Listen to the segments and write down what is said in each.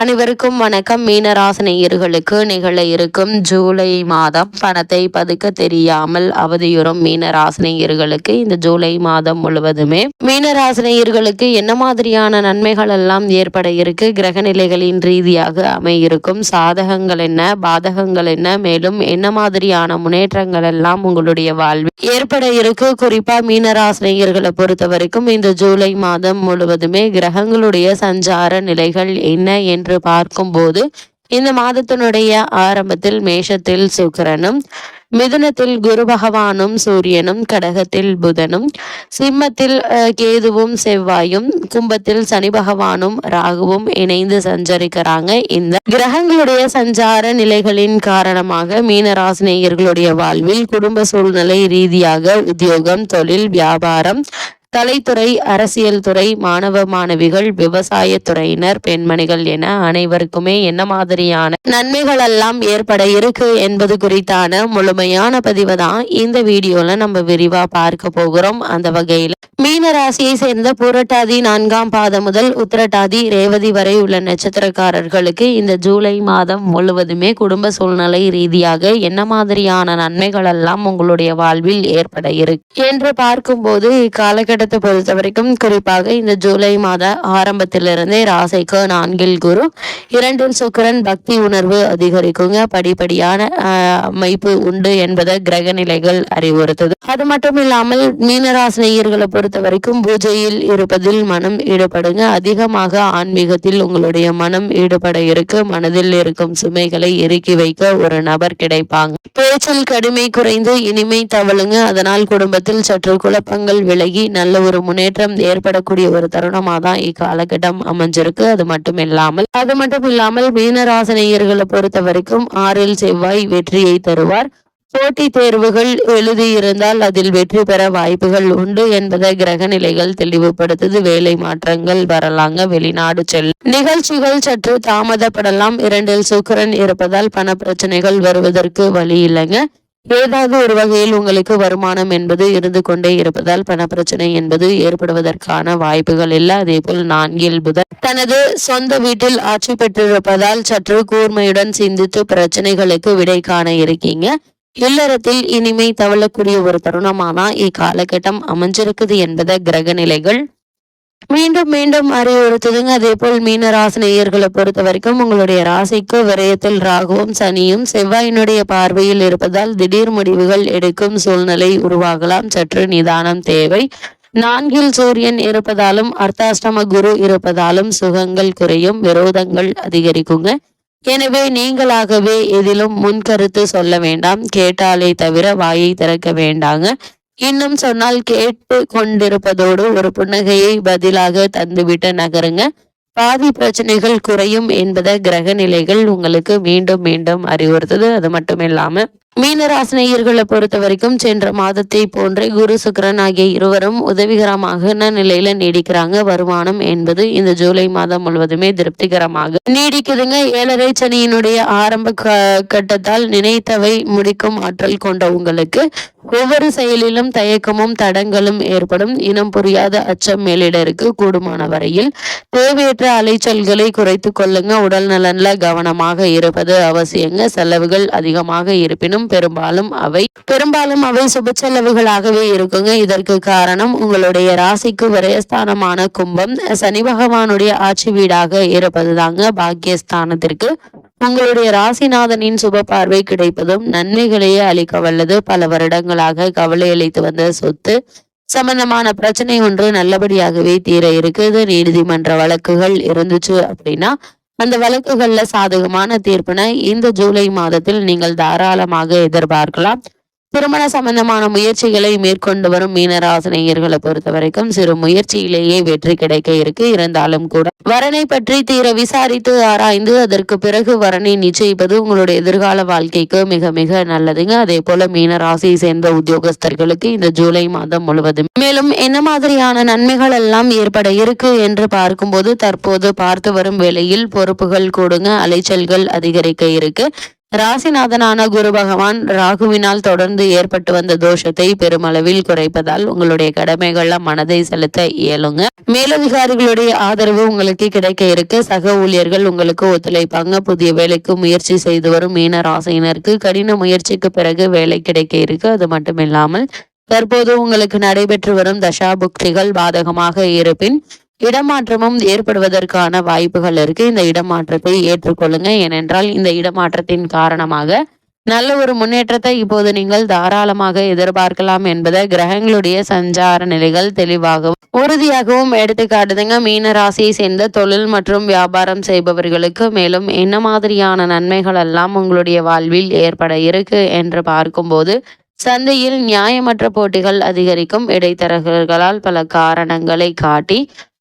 அனைவருக்கும் வணக்கம். மீனராசினியர்களுக்கு நிகழ இருக்கும் ஜூலை மாதம் பணத்தை பதுக்க தெரியாமல் அவதியுறும் மீனராசினியர்களுக்கு இந்த ஜூலை மாதம் முழுவதுமே மீனராசினியர்களுக்கு என்ன மாதிரியான நன்மைகள் எல்லாம் ஏற்பட இருக்கு? கிரக நிலைகளின் ரீதியாக அமையிருக்கும் சாதகங்கள் என்ன? பாதகங்கள் என்ன? மேலும் என்ன மாதிரியான முன்னேற்றங்கள் எல்லாம் உங்களுடைய வாழ்வில் ஏற்பட இருக்கு? குறிப்பா மீனராசினியர்களை பொறுத்த வரைக்கும் இந்த ஜூலை மாதம் முழுவதுமே கிரகங்களுடைய சஞ்சார நிலைகள் என்ன என்று என்று பார்க்கும்போது இந்த மாதத்தினுடைய ஆரம்பத்தில் மேஷத்தில் சுக்கிரனும் மிதுனத்தில் குரு பகவானும் சூரியனும் கடகத்தில் புதனும் சிம்மத்தில் கேதுவும் செவ்வாயும் கும்பத்தில் சனி பகவானும் ராகுவும் இணைந்து சஞ்சரிக்கிறாங்க. இந்த கிரகங்களுடைய சஞ்சார நிலைகளின் காரணமாக மீனராசினியர்களுடைய வாழ்வில் குடும்ப சூழ்நிலை ரீதியாக உத்தியோகம் தொழில் வியாபாரம் கலைத்துறை அரசியல் துறை மாணவ மாணவிகள் விவசாய துறையினர் பெண்மணிகள் என அனைவருக்குமே என்ன மாதிரியான நன்மைகள் எல்லாம் ஏற்பட இருக்கு என்பது குறித்தான முழுமையான பதிவு தான் இந்த வீடியோல நம்ம விரிவா பார்க்க போகிறோம். அந்த வகையில் மீன ராசியை சேர்ந்த புரட்டாதி நான்காம் பாதம் முதல் உத்திரட்டாதி ரேவதி வரை உள்ள நட்சத்திரக்காரர்களுக்கு இந்த ஜூலை மாதம் முழுவதுமே குடும்ப சூழ்நிலை ரீதியாக என்ன மாதிரியான நன்மைகள் எல்லாம் உங்களுடைய வாழ்வில் ஏற்பட இருக்கு? என்று பார்க்கும்போது இக்காலகட்ட காலகட்டத்தை பொறுத்த வரைக்கும் குறிப்பாக இந்த ஜூலை மாத ஆரம்பத்திலிருந்தே ராசிக்கு நான்கில் குரு. இரண்டில் சுக்கரன் பக்தி உணர்வு அதிகரிக்குங்க. படிப்படியான அமைப்பு உண்டு என்பதை கிரக நிலைகள் அறிவுறுத்தது. அது மட்டும் இல்லாமல் மீனராசினியர்களை பொறுத்த வரைக்கும் பூஜையில் இருப்பதில் மனம் ஈடுபடுங்க. அதிகமாக ஆன்மீகத்தில் உங்களுடைய மனம் ஈடுபட இருக்கு. மனதில் இருக்கும் சுமைகளை இறுக்கி வைக்க ஒரு நபர் கிடைப்பாங்க. பேச்சில் கடுமை குறைந்து இனிமை தவழுங்க. அதனால் குடும்பத்தில் சற்று குழப்பங்கள் விலகி நல்ல நல்ல ஒரு முன்னேற்றம் ஏற்படக்கூடிய ஒரு தருணமாக தான் இக்காலகட்டம் அமைஞ்சிருக்கு. அது மட்டும் இல்லாமல் அது மட்டும் இல்லாமல் மீனராசனையர்களை பொறுத்த வரைக்கும் ஆறில் செவ்வாய் வெற்றியை தருவார். போட்டி தேர்வுகள் எழுதியிருந்தால் அதில் வெற்றி பெற வாய்ப்புகள் உண்டு என்பதை கிரக நிலைகள் தெளிவுபடுத்துது. வேலை மாற்றங்கள் வரலாங்க வெளிநாடு செல் நிகழ்ச்சிகள் சற்று தாமதப்படலாம். இரண்டில் சுக்கரன் இருப்பதால் பண பிரச்சனைகள் வருவதற்கு வழி இல்லைங்க. ஏதாவது ஒரு வகையில் உங்களுக்கு வருமானம் என்பது இருந்து கொண்டே இருப்பதால் பணப்பிரச்சனை என்பது ஏற்படுவதற்கான வாய்ப்புகள் இல்லை. அதே போல் நான்கில் புதன் தனது சொந்த வீட்டில் ஆட்சி பெற்றிருப்பதால் சற்று கூர்மையுடன் சிந்தித்து பிரச்சனைகளுக்கு விடை காண இருக்கீங்க. இல்லறத்தில் இனிமை தவழக்கூடிய ஒரு தருணமாதான் இக்காலகட்டம் அமைஞ்சிருக்குது என்பதை கிரக நிலைகள் மீண்டும் மீண்டும் அறிவுறுத்துதுங்க. அதே போல் மீன ராசினியர்களை பொறுத்த வரைக்கும் உங்களுடைய ராசிக்கு விரயத்தில் ராகுவும் சனியும் செவ்வாயினுடைய பார்வையில் இருப்பதால் திடீர் முடிவுகள் எடுக்கும் சூழ்நிலை உருவாகலாம். சற்று நிதானம் தேவை. நான்கில் சூரியன் இருப்பதாலும் அர்த்தாஷ்டம குரு இருப்பதாலும் சுகங்கள் குறையும் விரோதங்கள் அதிகரிக்குங்க. எனவே நீங்களாகவே எதிலும் முன்கருத்து சொல்ல வேண்டாம். கேட்டாலே தவிர வாயை திறக்க வேண்டாங்க. இன்னும் சொன்னால் கேட்டு கொண்டிருப்பதோடு ஒரு புன்னகையை பதிலாக தந்துவிட்டு நகருங்க. பாதி பிரச்சனைகள் குறையும் என்பதை கிரக நிலைகள் உங்களுக்கு மீண்டும் மீண்டும் அறிவுறுத்தது. அது மட்டும் இல்லாம மீனராசினியர்களை பொறுத்த வரைக்கும் சென்ற மாதத்தை போன்றே குரு சுக்கரன் ஆகிய இருவரும் உதவிகரமாக நிலையில நீடிக்கிறாங்க. வருமானம் என்பது இந்த ஜூலை மாதம் முழுவதுமே திருப்திகரமாக நீடிக்குதுங்க. ஏழரை சனியினுடைய ஆரம்ப கட்டத்தால் நினைத்தவை முடிக்கும் ஆற்றல் கொண்ட உங்களுக்கு ஒவ்வொரு செயலிலும் தயக்கமும் தடங்களும் ஏற்படும். இனம் புரியாத அச்சம் மேலிடருக்கு கூடுமான வரையில் தேவையற்ற அலைச்சல்களை குறைத்து கொள்ளுங்க. உடல் நலன்ல கவனமாக இருப்பது அவசியங்க. செலவுகள் அதிகமாக இருப்பினும் பெரும்பாலும் அவை பெரும்பாலும் அவை சுப செலவுகளாகவே இருக்குங்க. இதற்கு காரணம் உங்களுடைய ராசிக்கு விரயஸ்தானமான கும்பம். சனி பகவானுடைய ஆட்சி வீடாக இருப்பதுதாங்க பாக்கியஸ்தானத்திற்கு. உங்களுடைய ராசிநாதனின் சுப பார்வை கிடைப்பதும் நன்மைகளையே அளிக்க வல்லது. பல வருடங்களாக கவலை அளித்து வந்த சொத்து சம்பந்தமான பிரச்சனை ஒன்று நல்லபடியாகவே தீர இருக்குது. நீதிமன்ற வழக்குகள் இருந்துச்சு அப்படின்னா அந்த வழக்குகள்ல சாதகமான தீர்ப்பினை இந்த ஜூலை மாதத்தில் நீங்கள் தாராளமாக எதிர்பார்க்கலாம். திருமண சம்பந்தமான முயற்சிகளை மேற்கொண்டு வரும் மீனராசனையர்களை பொறுத்த வரைக்கும் சிறு முயற்சியிலேயே வெற்றி கிடைக்க இருக்கு. இருந்தாலும் கூட வரனை பற்றி தீர விசாரித்து ஆராய்ந்து அதற்கு பிறகு வரனை நிச்சயிப்பது உங்களுடைய எதிர்கால வாழ்க்கைக்கு மிக மிக நல்லதுங்க. அதே போல மீனராசியை சேர்ந்த உத்தியோகஸ்தர்களுக்கு இந்த ஜூலை மாதம் முழுவதும் மேலும் என்ன மாதிரியான நன்மைகள் எல்லாம் ஏற்பட இருக்கு என்று பார்க்கும்போது தற்போது பார்த்து வரும் வேளையில் பொறுப்புகள் கூடுங்க அலைச்சல்கள் அதிகரிக்க இருக்கு. ராசிநாதனான குரு பகவான் ராகுவினால் தொடர்ந்து ஏற்பட்டு வந்த தோஷத்தை பெருமளவில் குறைப்பதால் உங்களுடைய கடமைகள்ல மனதை செலுத்த இயலுங்க. மேலதிகாரிகளுடைய ஆதரவு உங்களுக்கு கிடைக்க இருக்கு சக ஊழியர்கள் உங்களுக்கு ஒத்துழைப்பாங்க. புதிய வேலைக்கு முயற்சி செய்து வரும் மீன ராசியினருக்கு கடின முயற்சிக்கு பிறகு வேலை கிடைக்க இருக்கு. அது மட்டுமில்லாமல் தற்போது உங்களுக்கு நடைபெற்று வரும் தசா புக்திகள் பாதகமாக இருப்பின் இடமாற்றமும் ஏற்படுவதற்கான வாய்ப்புகள் இருக்கு. இந்த இடமாற்றத்தை ஏற்றுக்கொள்ளுங்க. ஏனென்றால் இந்த இடமாற்றத்தின் காரணமாக நல்ல ஒரு முன்னேற்றத்தை இப்போது நீங்கள் தாராளமாக எதிர்பார்க்கலாம் என்பதை கிரகங்களுடைய சஞ்சார நிலைகள் தெளிவாகவும் உறுதியாகவும் எடுத்துக்காட்டுதுங்க மீன ராசியை சேர்ந்த தொழில் மற்றும் வியாபாரம் செய்பவர்களுக்கு மேலும் என்ன மாதிரியான நன்மைகள் எல்லாம் உங்களுடைய வாழ்வில் ஏற்பட இருக்கு என்று பார்க்கும்போது சந்தையில் நியாயமற்ற போட்டிகள் அதிகரிக்கும் இடைத்தரகர்களால் பல காரணங்களை காட்டி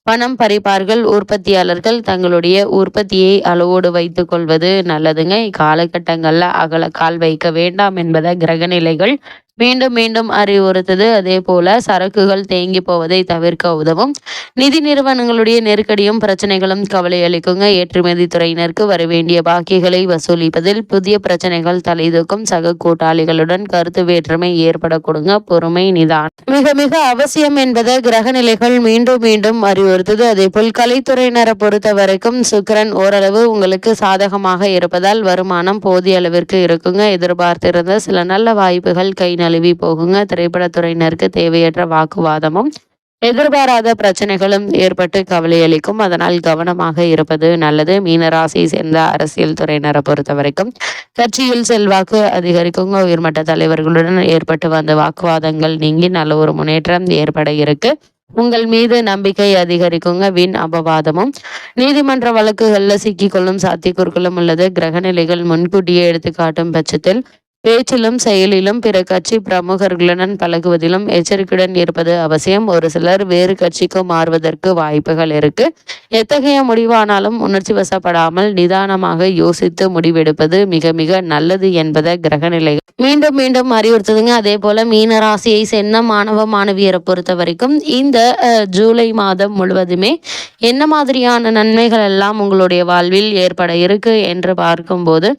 பணம் பறிப்பார்கள் உற்பத்தியாளர்கள் தங்களுடைய உற்பத்தியை அளவோடு வைத்து கொள்வது நல்லதுங்க. இக்காலகட்டங்களில் அகல கால் வைக்க வேண்டாம் என்பதை கிரகநிலைகள் மீண்டும் மீண்டும் அறிவுறுத்தது. அதே போல சரக்குகள் தேங்கி போவதை தவிர்க்க உதவும். நிதி நிறுவனங்களுடைய நெருக்கடியும் பிரச்சனைகளும் கவலை அளிக்குங்க. ஏற்றுமதி துறையினருக்கு வர வேண்டிய பாக்கிகளை வசூலிப்பதில் புதிய பிரச்சனைகள் தலைதூக்கும் சக கூட்டாளிகளுடன் கருத்து வேற்றுமை ஏற்படக்கூடுங்க. பொறுமை நிதான் மிக மிக அவசியம் என்பதை கிரக நிலைகள் மீண்டும் மீண்டும் அறிவுறுத்தது. அதே போல் கலைத்துறையினரை பொறுத்த வரைக்கும் சுக்கரன் ஓரளவு உங்களுக்கு சாதகமாக இருப்பதால் வருமானம் போதிய அளவிற்கு இருக்குங்க. எதிர்பார்த்திருந்த சில நல்ல வாய்ப்புகள் கை நழுவி போகுங்க. திரைப்படத்துறையினருக்கு தேவையற்ற வாக்குவாதமும் எதிர்பாராத பிரச்சனைகளும் ஏற்பட்டு கவலையளிக்கும் அதனால் கவனமாக இருப்பது நல்லது. மீனராசியை சேர்ந்த அரசியல் துறையினரை பொறுத்த வரைக்கும் கட்சியில் செல்வாக்கு அதிகரிக்குங்க. உயர்மட்ட தலைவர்களுடன் ஏற்பட்டு வந்த வாக்குவாதங்கள் நீங்கி நல்ல ஒரு முன்னேற்றம் ஏற்பட இருக்கு. உங்கள் மீது நம்பிக்கை அதிகரிக்குங்க. வீண் அபவாதமும் நீதிமன்ற வழக்குகளில் சிக்கிக்கொள்ளும் சாத்தியக்கூறுகளும் உள்ளது. கிரகநிலைகள் முன்கூட்டியே எடுத்துக்காட்டும் பட்சத்தில் பேச்சிலும் செயலிலும் பிற கட்சி பிரமுகர்களுடன் பழகுவதிலும் எச்சரிக்கையுடன் இருப்பது அவசியம். ஒரு சிலர் வேறு கட்சிக்கு மாறுவதற்கு வாய்ப்புகள் இருக்கு. எத்தகைய முடிவானாலும் உணர்ச்சி வசப்படாமல் நிதானமாக யோசித்து முடிவெடுப்பது மிக மிக நல்லது என்பதை கிரகநிலை மீண்டும் மீண்டும் அறிவுறுத்துதுங்க. அதே போல மீன ராசியை மாணவ மாணவியரை பொறுத்த வரைக்கும் இந்த ஜூலை மாதம் முழுவதுமே என்ன மாதிரியான நன்மைகள் எல்லாம் உங்களுடைய வாழ்வில் ஏற்பட இருக்கு என்று பார்க்கும்போது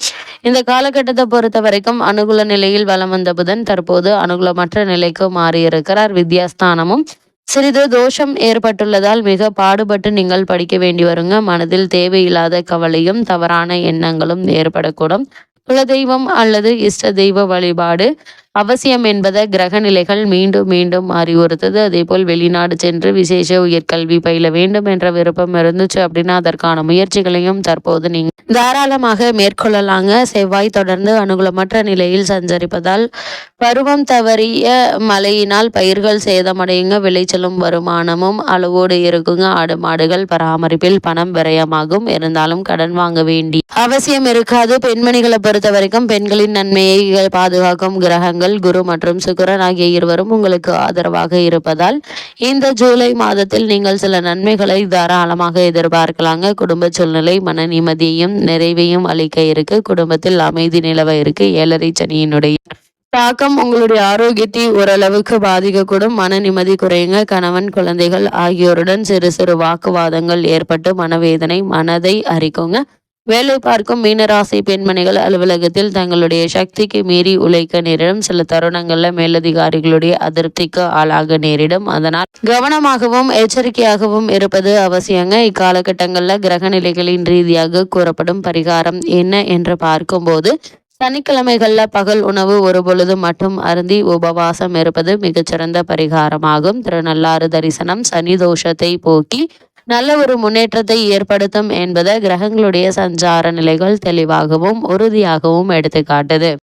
இந்த காலகட்டத்தை பொறுத்த வரைக்கும் அனுகூல நிலையில் வலம் வந்த புதன் தற்போது அனுகூலமற்ற நிலைக்கு மாறியிருக்கிறார். வித்யாஸ்தானமும் சிறிது தோஷம் ஏற்பட்டுள்ளதால் மிக பாடுபட்டு நீங்கள் படிக்க வேண்டி வருங்க. மனதில் தேவையில்லாத கவலையும் தவறான எண்ணங்களும் ஏற்படக்கூடும். குலதெய்வம் அல்லது இஷ்ட தெய்வ வழிபாடு அவசியம் என்பதை கிரக நிலைகள் மீண்டும் மீண்டும் அறிவுறுத்தது. அதேபோல் வெளிநாடு சென்று விசேஷ உயர்கல்வி பயில வேண்டும் என்ற விருப்பம் இருந்துச்சு அப்படின்னா அதற்கான முயற்சிகளையும் தற்போது நீங்க தாராளமாக மேற்கொள்ளலாங்க. செவ்வாய் தொடர்ந்து அனுகூலமற்ற நிலையில் சஞ்சரிப்பதால் பருவம் தவறிய மழையினால் பயிர்கள் சேதமடையுங்க. விளைச்சலும் வருமானமும் அளவோடு இருக்குங்க. ஆடு மாடுகள் பராமரிப்பில் பணம் விரயமாகும். இருந்தாலும் கடன் வாங்க வேண்டி அவசியம் இருக்காது. பெண்மணிகளை பொறுத்த வரைக்கும் பெண்களின் நன்மையை பாதுகாக்கும் கிரகங்கள் உங்கள் குரு மற்றும் சுக்கரன் ஆகிய இருவரும் உங்களுக்கு ஆதரவாக இருப்பதால் இந்த ஜூலை மாதத்தில் நீங்கள் சில நன்மைகளை தாராளமாக எதிர்பார்க்கலாங்க. குடும்ப சூழ்நிலை மன நிம்மதியையும் நிறைவையும் அளிக்க இருக்கு. குடும்பத்தில் அமைதி நிலவ இருக்கு. ஏழரை சனியினுடைய தாக்கம் உங்களுடைய ஆரோக்கியத்தை ஓரளவுக்கு பாதிக்கக்கூடும். மன நிம்மதி குறையுங்க. கணவன் குழந்தைகள் ஆகியோருடன் சிறு சிறு வாக்குவாதங்கள் ஏற்பட்டு மனவேதனை மனதை அரிக்குங்க. வேலை பார்க்கும் மீனராசி பெண்மணிகள் அலுவலகத்தில் தங்களுடைய சக்திக்கு மீறி உழைக்க நேரிடும். சில தருணங்களில் மேலதிகாரிகளுடைய அதிருப்திக்கு ஆளாக நேரிடும். அதனால் கவனமாகவும் எச்சரிக்கையாகவும் இருப்பது அவசியங்க. இக்காலகட்டங்களில் கிரக நிலைகளின் ரீதியாக கூறப்படும் பரிகாரம் என்ன என்று பார்க்கும்போது சனிக்கிழமைகளில் பகல் உணவு ஒரு பொழுது மட்டும் அருந்தி உபவாசம் இருப்பது மிகச்சிறந்த பரிகாரமாகும். திருநள்ளாறு தரிசனம் சனி தோஷத்தை போக்கி நல்ல ஒரு முன்னேற்றத்தை ஏற்படுத்தும் என்பதை கிரகங்களுடைய சஞ்சார நிலைகள் தெளிவாகவும் உறுதியாகவும் எடுத்துக்காட்டுது.